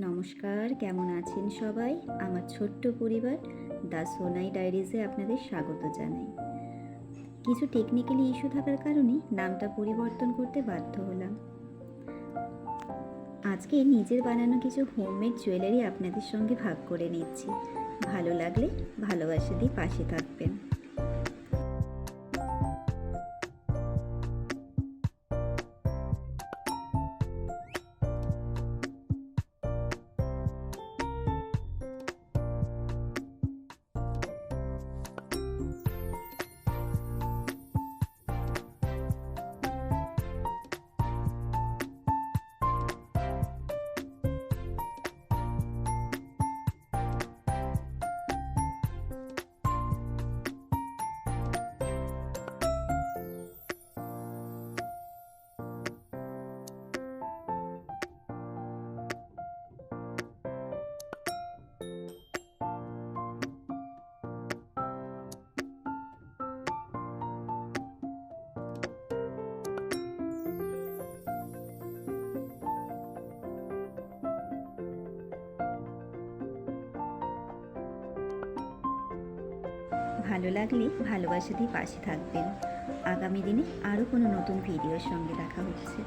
নমস্কার, কেমন আছেন সবাই? আমার ছোট্ট পরিবার, দ্য সোনাই ডায়েরিজে আপনাদের স্বাগত জানাই। কিছু টেকনিক্যালি ইস্যু থাকার কারণে নামটা পরিবর্তন করতে বাধ্য হলাম। আজকে নিজের বানানো কিছু হোমমেড জুয়েলারি আপনাদের সঙ্গে ভাগ করে নিচ্ছি। ভালো লাগলে ভালোবাসা দিয়ে পাশে থাকবেন। ভালো লাগলে ভালোবাসাতেই পাশে থাকবেন। আগামী দিনে আরও কোনো নতুন ভিডিওর সঙ্গে দেখা হচ্ছে।